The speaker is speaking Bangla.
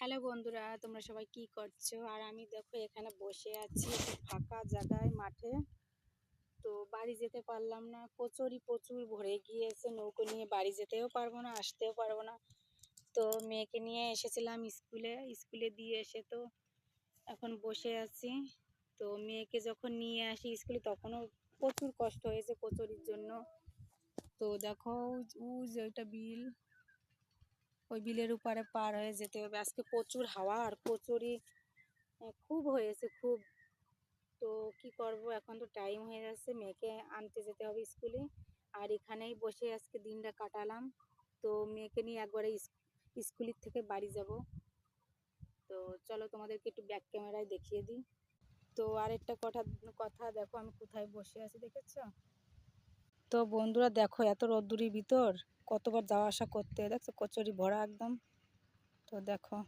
হ্যালো বন্ধুরা, তোমরা সবাই কি করছ? আর আমি দেখো এখানে বসে আছি ফাঁকা জায়গায় মাঠে। তো বাড়ি যেতে পারলাম না, কচুরি প্রচুর ভরে গিয়েছে, নৌকো নিয়ে বাড়ি যেতেও পারব না, আসতেও পারব না। তো মেয়েকে নিয়ে এসেছিলাম স্কুলে স্কুলে দিয়ে এসে তো এখন বসে আছি। তো মেয়েকে যখন নিয়ে আসি স্কুলে তখনও প্রচুর কষ্ট হয়েছে কচুরির জন্য। তো দেখো উ যে ওইটা বিল। ওই বিলের উপরে পার হয়ে যেতে হবে। আজকে প্রচুর হাওয়া আর প্রচুরই খুব হয়েছে, খুব। তো কি করব, এখন তো টাইম হয়ে যাচ্ছে, মেয়েকে আনতে যেতে হবে স্কুলে আর এখানেই বসে আজকে দিনটা কাটালাম। তো মেয়েকে নিয়ে একবারে স্কুলের থেকে বাড়ি যাব। তো চলো তোমাদেরকে একটু ব্যাক ক্যামেরায় দেখিয়ে দিই। তো আরেকটা কথা কথা দেখো, আমি কোথায় বসে আছি, দেখেছ? তো বন্ধুরা দেখো, এত রোদ্দুরির ভিতর। কতবার যাওয়া আসা করতে দেখছ কচুরি ভরা একদম। তো দেখো।